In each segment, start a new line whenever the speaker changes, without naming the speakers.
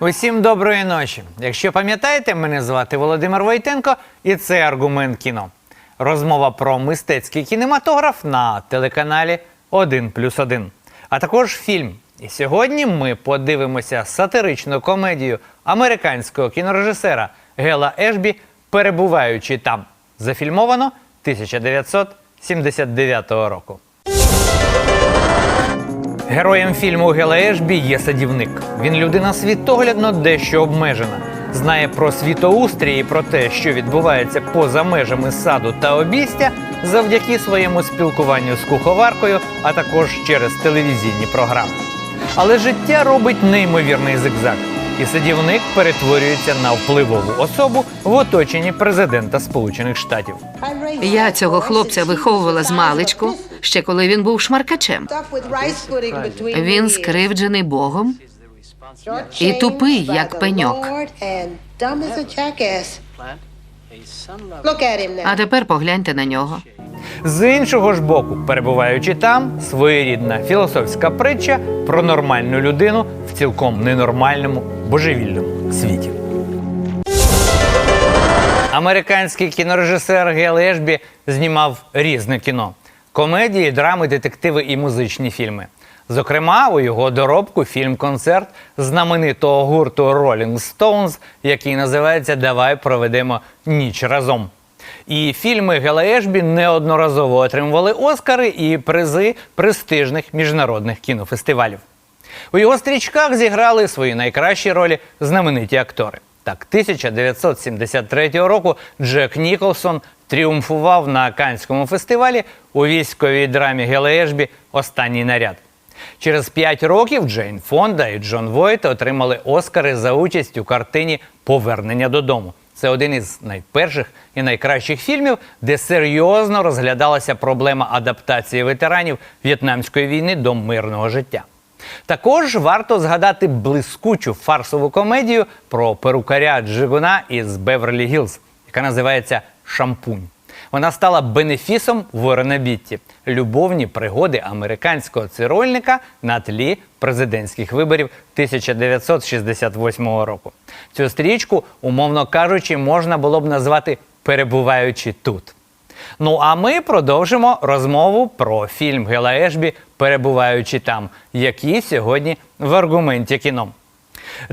Усім доброї ночі. Якщо пам'ятаєте, мене звати Володимир Войтенко, і це аргумент кіно. Розмова про мистецький кінематограф на телеканалі 1 плюс 1. А також фільм. І сьогодні ми подивимося сатиричну комедію американського кінорежисера Гела Ешбі Перебуваючи там. Зафільмовано 1979 року. Героєм фільму Гела Ешбі є садівник. Він людина світоглядно дещо обмежена. Знає про світоустрій і про те, що відбувається поза межами саду та обістя, завдяки своєму спілкуванню з куховаркою, а також через телевізійні програми. Але життя робить неймовірний зигзаг, і садівник перетворюється на впливову особу в оточенні президента Сполучених Штатів.
Я цього хлопця виховувала з маличку, ще коли він був шмаркачем. Він скривджений Богом
і тупий, як пеньок.
А тепер погляньте на нього.
З іншого ж боку, перебуваючи там, своєрідна філософська притча про нормальну людину в цілком ненормальному божевільному світі. Американський кінорежисер Гел Ешбі знімав різне кіно: комедії, драми, детективи і музичні фільми. Зокрема, у його доробку фільм-концерт знаменитого гурту Rolling Stones, який називається Давай проведемо ніч разом. І фільми Гела Ешбі неодноразово отримували Оскари і призи престижних міжнародних кінофестивалів. У його стрічках зіграли свої найкращі ролі знамениті актори. Так, 1973 року Джек Ніколсон тріумфував на Канському фестивалі у військовій драмі Гела Ешбі Останній наряд. Через п'ять років Джейн Фонда і Джон Войт отримали Оскари за участь у картині Повернення додому. Це один із найперших і найкращих фільмів, де серйозно розглядалася проблема адаптації ветеранів В'єтнамської війни до мирного життя. Також варто згадати блискучу фарсову комедію про перукаря Джигуна із Беверлі Гілз, яка називається Шампунь. Вона стала бенефісом Ворона Бітті – любовні пригоди американського цирольника на тлі президентських виборів 1968 року. Цю стрічку, умовно кажучи, можна було б назвати перебуваючи тут. Ну а ми продовжимо розмову про фільм Гела Ешбі Перебуваючи там, який сьогодні в аргументі кіно.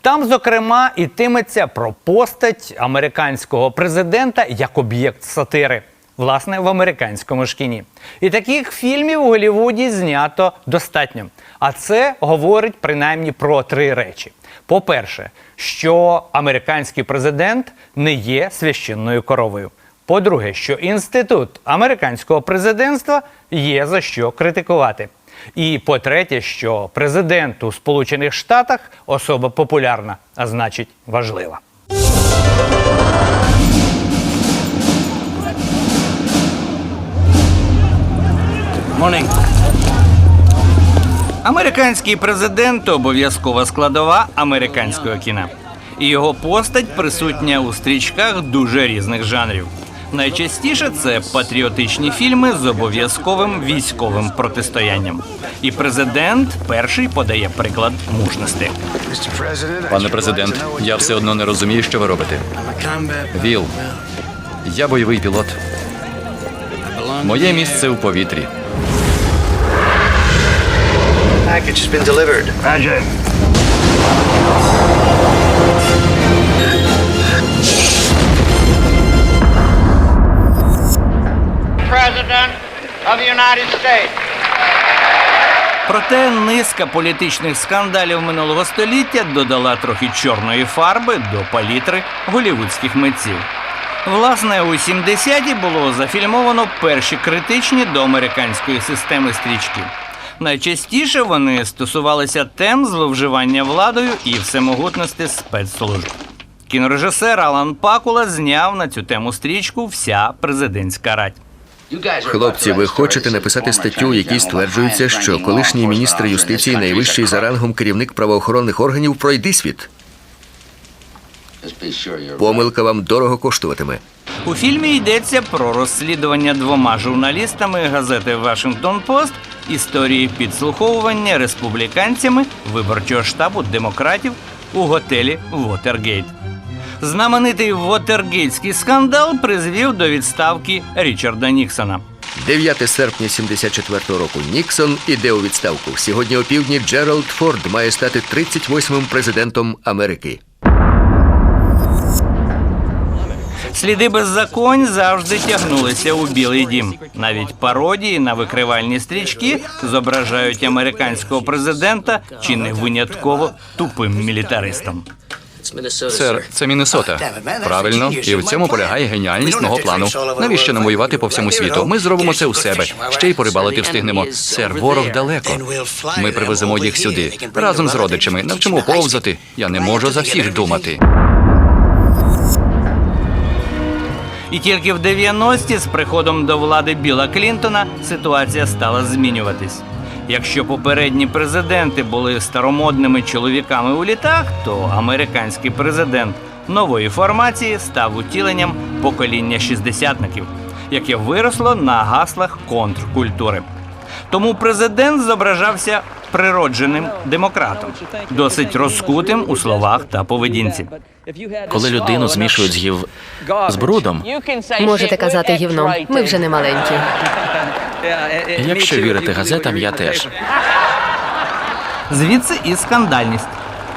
Там, зокрема, ітиметься про постать американського президента як об'єкт сатири, власне, в американському ж кіні. І таких фільмів у Голлівуді знято достатньо. А це говорить принаймні про три речі: по-перше, що американський президент не є священною коровою. По-друге, що інститут американського президентства є за що критикувати. І по-третє, що президент у Сполучених Штатах особа популярна, а значить важлива. Morning. Американський президент обов'язкова складова американського кіна. І його постать присутня у стрічках дуже різних жанрів. Найчастіше це патріотичні фільми з обов'язковим військовим протистоянням. І президент перший подає приклад мужності.
Пане президент, я все одно не розумію, що ви робите. Віл, я бойовий пілот. Моє місце у повітрі.
Package has been delivered.
President of United States.
Проте низка політичних скандалів минулого століття додала трохи чорної фарби до палітри голівудських митців. Власне, у 70-ті було зафільмовано перші критичні до американської системи стрічки. Найчастіше вони стосувалися тем зловживання владою і всемогутності спецслужб. Кінорежисер Алан Пакула зняв на цю тему стрічку Вся президентська рать.
Хлопці, ви хочете написати статтю, у якій стверджується, що колишній міністр юстиції, найвищий за рангом керівник правоохоронних органів, пройди світ. Помилка вам дорого коштуватиме.
У фільмі йдеться про розслідування двома журналістами газети Вашингтон Пост історії підслуховування республіканцями виборчого штабу демократів у готелі Вотергейт. Знаменитий Вотергейтський скандал призвів до відставки Річарда Ніксона.
9 серпня 74-го року Ніксон іде у відставку. Сьогодні опівдні Джеральд Форд має стати 38-м президентом Америки.
Сліди беззаконь завжди тягнулися у Білий дім. Навіть пародії на викривальні стрічки зображають американського президента чи не винятково тупим мілітаристом.
Сер, це Міннесота. Правильно, і в цьому полягає геніальність мого плану. Навіщо нам воювати по всьому світу? Ми зробимо це у себе. Ще й порибалити встигнемо. Сер, ворог далеко. Ми привеземо їх сюди разом з родичами. Навчимо повзати. Я не можу за всіх думати.
І тільки в 90-ті з приходом до влади Біла Клінтона ситуація стала змінюватись. Якщо попередні президенти були старомодними чоловіками у літах, то американський президент нової формації став утіленням покоління шістдесятників, яке виросло на гаслах контркультури. Тому президент зображався природженим демократом, досить розкутим у словах та поведінці.
Коли людину змішують з гів... з брудом,
Можете казати гівном. Ми вже не маленькі.
Якщо вірити газетам, я теж.
Звідси і скандальність.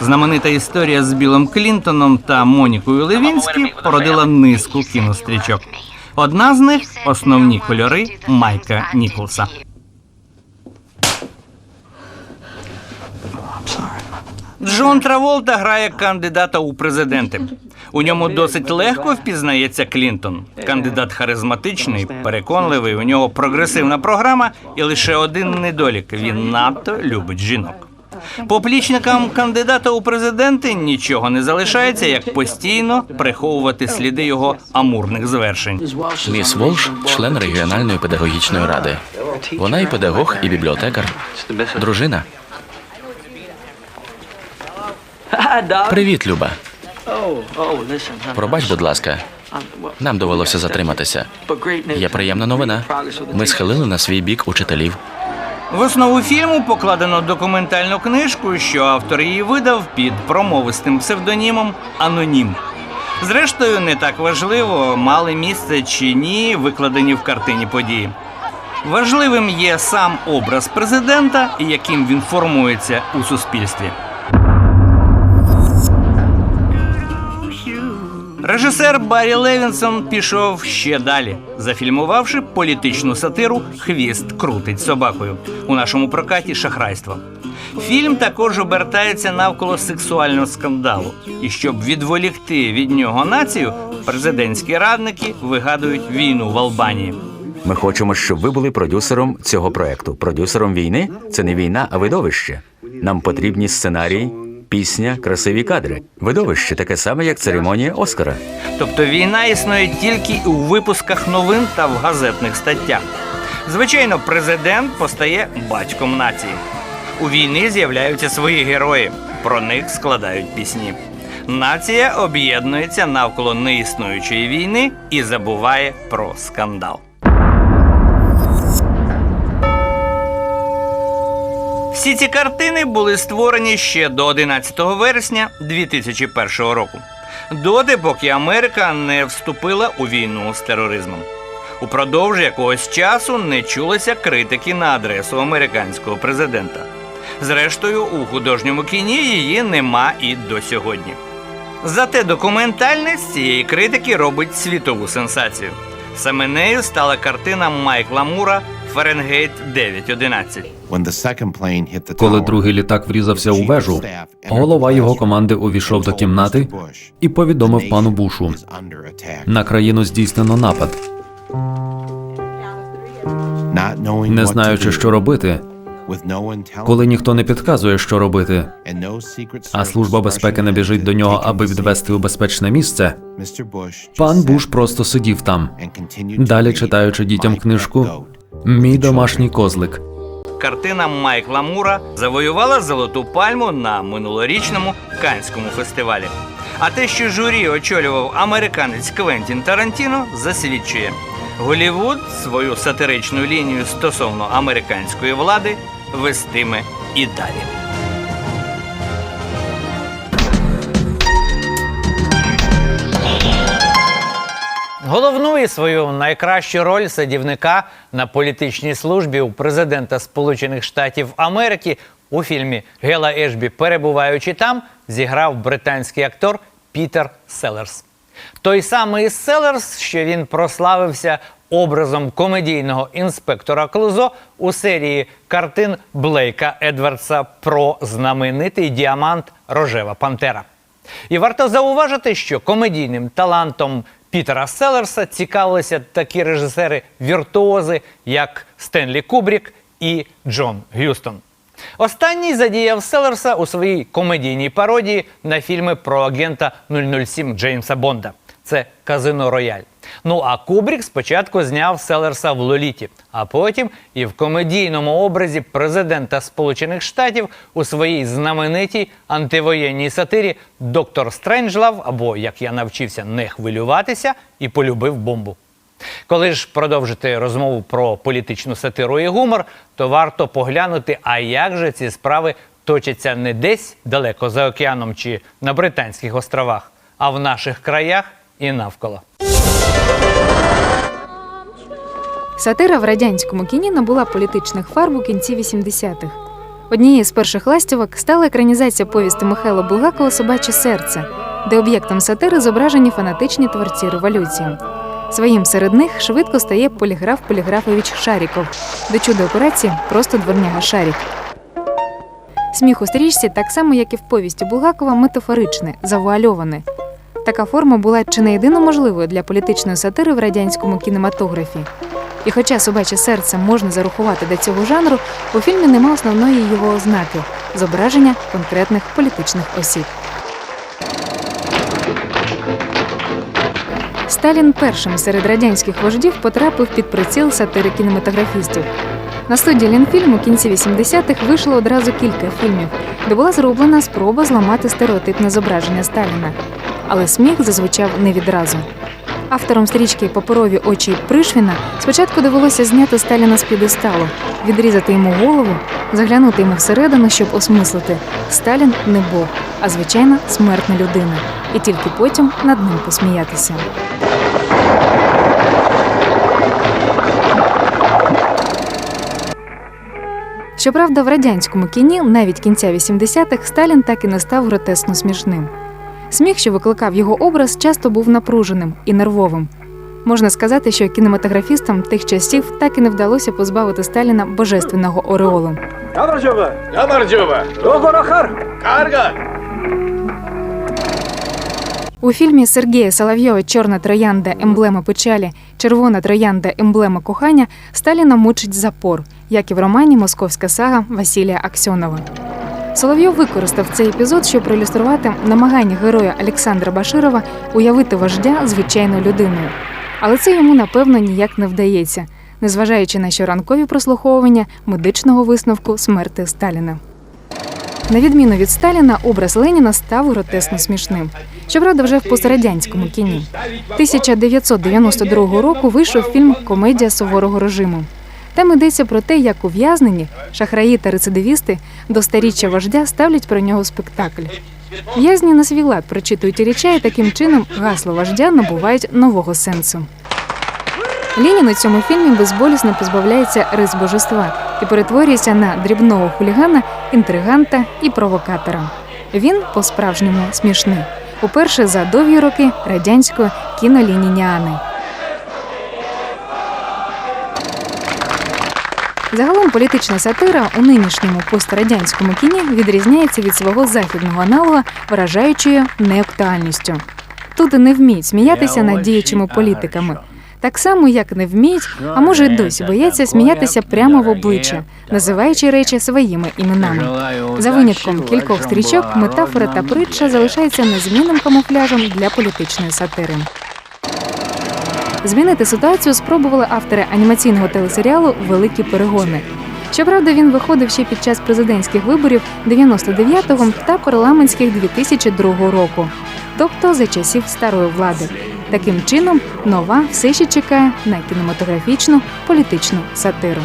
Знаменита історія з Білом Клінтоном та Монікою Левінські породила низку кінострічок. Одна з них основні кольори Майка Ніколса. Джон Траволта грає кандидата у президенти. У ньому досить легко впізнається Клінтон. Кандидат харизматичний, переконливий. У нього прогресивна програма, і лише один недолік: він надто любить жінок. Поплічникам кандидата у президенти нічого не залишається, як постійно приховувати сліди його амурних звершень.
Міс Волш член регіональної педагогічної ради. Вона і педагог, і бібліотекар. Дружина. Привіт, Люба. Пробач, будь ласка. Нам довелося затриматися. Є приємна новина. Ми схилили на свій бік учителів.
В основу фільму покладено документальну книжку, що автор її видав під промовистим псевдонімом Анонім. Зрештою, не так важливо, мали місце чи ні, викладені в картині події. Важливим є сам образ президента, яким він формується у суспільстві. Режисер Баррі Левінсон пішов ще далі, зафільмувавши політичну сатиру Хвіст крутить собакою у нашому прокаті шахрайство. Фільм також обертається навколо сексуального скандалу. І щоб відволікти від нього націю, президентські радники вигадують війну в Албанії.
Ми хочемо, щоб ви були продюсером цього проекту. Продюсером війни це не війна, а видовище. Нам потрібні сценарії, пісня, красиві кадри. Видовище таке саме, як церемонія Оскара.
Тобто війна існує тільки у випусках новин та в газетних статтях. Звичайно, президент постає батьком нації. У війни з'являються свої герої. Про них складають пісні. Нація об'єднується навколо неіснуючої війни і забуває про скандал. Всі ці картини були створені ще до 11 вересня 2001 року, доти, поки Америка не вступила у війну з тероризмом. Упродовж якогось часу не чулися критики на адресу американського президента. Зрештою, у художньому кіні її нема і до сьогодні. Зате документальність цієї критики робить світову сенсацію. Саме нею стала картина Майкла Мура Фаренгейт 9.11.
Коли другий літак врізався у вежу, голова його команди увійшов до кімнати і повідомив пану Бушу: на країну здійснено напад. Не знаючи, що робити, коли ніхто не підказує, що робити, а служба безпеки не біжить до нього, аби відвести у безпечне місце. Пан Буш просто сидів там, далі читаючи дітям книжку Мій домашній козлик.
Картина Майкла Мура завоювала золоту пальму на минулорічному Канському фестивалі. А те, що журі очолював американець Квентін Тарантіно, засвідчує. Голівуд свою сатиричну лінію стосовно американської влади вестиме і далі. Головну і свою найкращу роль садівника на політичній службі у президента Сполучених Штатів Америки у фільмі Гела Ешбі, перебуваючи там, зіграв британський актор Пітер Селерс. Той самий Селерс, що він прославився образом комедійного інспектора Клузо у серії картин Блейка Едвардса про знаменитий діамант Рожева Пантера. І варто зауважити, що комедійним талантом Пітера Селерса цікавилися такі режисери-віртуози, як Стенлі Кубрік і Джон Г'юстон. Останній задіяв Селерса у своїй комедійній пародії на фільми про агента 007 Джеймса Бонда. Це Казино Рояль. Ну а Кубрік спочатку зняв Селерса в Лоліті, а потім і в комедійному образі президента Сполучених Штатів у своїй знаменитій антивоєнній сатирі Доктор Стренджлав, або як я навчився не хвилюватися, і полюбив бомбу. Коли ж продовжити розмову про політичну сатиру і гумор, то варто поглянути, а як же ці справи точаться не десь далеко за океаном чи на Британських островах, а в наших краях і навколо.
Сатира в радянському кіні набула політичних фарб у кінці 80-х. Однією з перших ластівок стала екранізація повісти Михайла Булгакова Собаче серце, де об'єктом сатири зображені фанатичні творці революції. Своїм серед них швидко стає поліграф Поліграфович Шаріков, до чудо операції просто дворняга Шарік. Сміх у стрічці, так само як і в повісті Булгакова, метафоричне, завуальоване. Така форма була чи не єдино можливою для політичної сатири в радянському кінематографі. І хоча собаче серце можна зарахувати до цього жанру, у фільмі нема основної його ознаки зображення конкретних політичних осіб. Сталін першим серед радянських вождів потрапив під приціл сатири кінематографістів. На студії Ленфільм у кінці 80-х вийшло одразу кілька фільмів, де була зроблена спроба зламати стереотипне зображення Сталіна. Але сміх зазвучав не відразу. Автором стрічки Паперові очі Пришвіна спочатку довелося зняти Сталіна з підесталу, відрізати йому голову, заглянути йому всередину, щоб осмислити Сталін не Бог, а звичайна смертна людина, і тільки потім над ним посміятися. Щоправда, в радянському кіні навіть кінця 80-х Сталін так і не став гротесно смішним. Сміх, що викликав його образ, часто був напруженим і нервовим. Можна сказати, що кінематографістам тих часів так і не вдалося позбавити Сталіна божественного ореолу. У фільмі Сергія Соловйова Чорна троянда. Емблема печалі, червона троянда. Емблема кохання Сталіна мучить запор, як і в романі Московська сага Василія Аксьонова. Соловйов використав цей епізод, щоб проілюструвати намагання героя Олександра Баширова уявити вождя звичайною людиною. Але це йому напевно ніяк не вдається, незважаючи на щоранкові прослуховування медичного висновку смерти Сталіна. На відміну від Сталіна, образ Леніна став гротесно смішним. Щоправда, вже в пострадянському кіні. 1992 року вийшов фільм Комедія суворого режиму. Там йдеться про те, як ув'язнені, шахраї та рецидивісти до старіччя вождя ставлять про нього спектакль. В'язні на свій лад прочитують річа і таким чином гасло вождя набувають нового сенсу. Ленін у цьому фільмі безболісно позбавляється рис божества і перетворюється на дрібного хулігана, інтриганта і провокатора. Він по-справжньому смішний. Уперше за довгі роки радянської кінолініяни. Загалом політична сатира у нинішньому пострадянському кіні відрізняється від свого західного аналога вражаючою неактуальністю. Тут не вміють сміятися над діючими політиками. Так само, як не вміють, а може й досі бояться сміятися прямо в обличчя, називаючи речі своїми іменами. За винятком кількох стрічок, метафора та притча залишаються незмінним камуфляжем для політичної сатири. Змінити ситуацію спробували автори анімаційного телесеріалу Великі перегони. Щоправда, він виходив ще під час президентських виборів 99-го та парламентських 2002 року, тобто за часів старої влади. Таким чином, нова все ще чекає на кінематографічну політичну сатиру.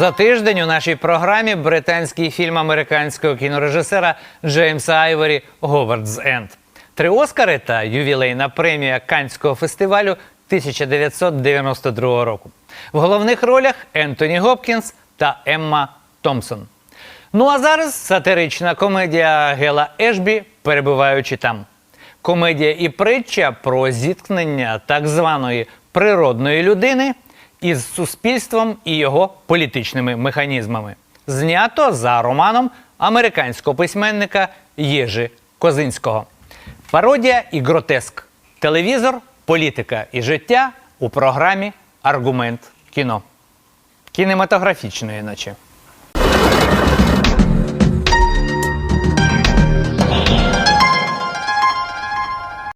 За тиждень у нашій програмі британський фільм американського кінорежисера Джеймса Айворі Говард's Енд. Три Оскари та ювілейна премія Канського фестивалю 1992 року. В головних ролях Ентоні Гопкінс та Емма Томпсон. Ну а зараз сатирична комедія Гела Ешбі, перебуваючи там. Комедія і притча про зіткнення так званої природної людини із суспільством і його політичними механізмами. Знято за романом американського письменника Єжи Козинського. Пародія і гротеск. Телевізор, політика і життя у програмі Аргумент кіно. Кінематографічної, наче.